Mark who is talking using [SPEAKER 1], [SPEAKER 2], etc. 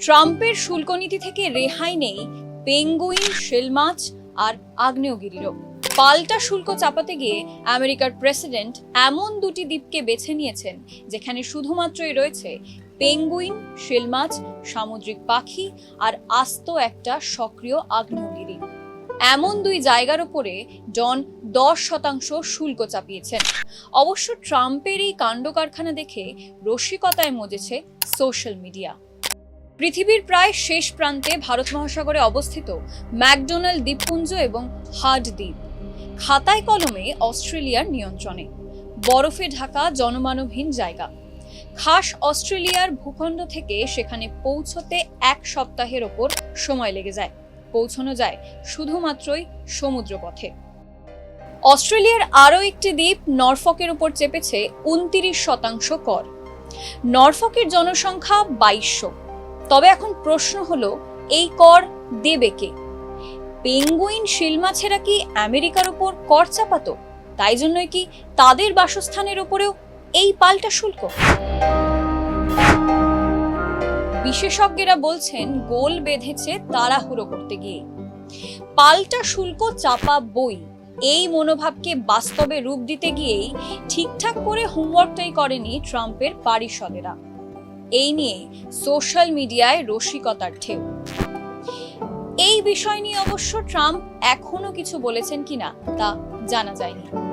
[SPEAKER 1] ট্রাম্পের শুল্ক নীতি থেকে রেহাই নেই পেঙ্গুইন শেল মাছ আর আগ্নেয়গিরিরও পাল্টা শুল্ক চাপাতে গিয়ে আমেরিকার প্রেসিডেন্ট এমন দুটি দ্বীপকে বেছে নিয়েছেন, যেখানে শুধুমাত্রই রয়েছে পেঙ্গুইন শেল মাছ সামুদ্রিক পাখি আর আস্ত একটা সক্রিয় আগ্নেয়গিরি। এমন দুই জায়গার উপরে ডন দশ শতাংশ শুল্ক চাপিয়েছেন। অবশ্য ট্রাম্পের এই কাণ্ড কারখানা দেখে রসিকতায় মজেছে সোশ্যাল মিডিয়া। পৃথিবীর প্রায় শেষ প্রান্তে ভারত মহাসাগরে অবস্থিত ম্যাকডোনাল্ড দ্বীপপুঞ্জ এবং হার্ড দ্বীপ। খাতায় কলমে অস্ট্রেলিয়ার নিয়ন্ত্রণে। বরফে ঢাকা জনমানবহীন জায়গা। খাস অস্ট্রেলিয়ার ভূখণ্ড থেকে সেখানে পৌঁছতে এক সপ্তাহের ওপর সময় লেগে যায়। পৌঁছানো যায় শুধুমাত্রই সমুদ্রপথে। অস্ট্রেলিয়ার আরও একটি দ্বীপ নরফকের উপর চেপেছে উনতিরিশ শতাংশ কর। নরফকের জনসংখ্যা বাইশশো। তবে এখন প্রশ্ন হলো, এই কর দেবে কে? পেঙ্গুইন শিলমাছেরা কি আমেরিকার উপর কর চাপাতো? তাই জন্যই কি তাদের বাসস্থানের উপরেও এই পাল্টা শুল্ক? বিশেষজ্ঞরা বলছেন, গোল বেঁধেছে তাড়াহুড়ো করতে গিয়ে। পাল্টা শুল্ক চাপা বই। এই মনোভাবকে বাস্তবে রূপ দিতে গিয়েই ঠিকঠাক করে হোমওয়ার্কটাই করেনি ট্রাম্পের পারিষদেরা। এই নিয়ে সোশ্যাল মিডিয়ায় রসিকতার ঢেউ। এই বিষয় নিয়ে অবশ্য ট্রাম্প এখনও কিছু বলেছেন কিনা তা জানা যায়নি।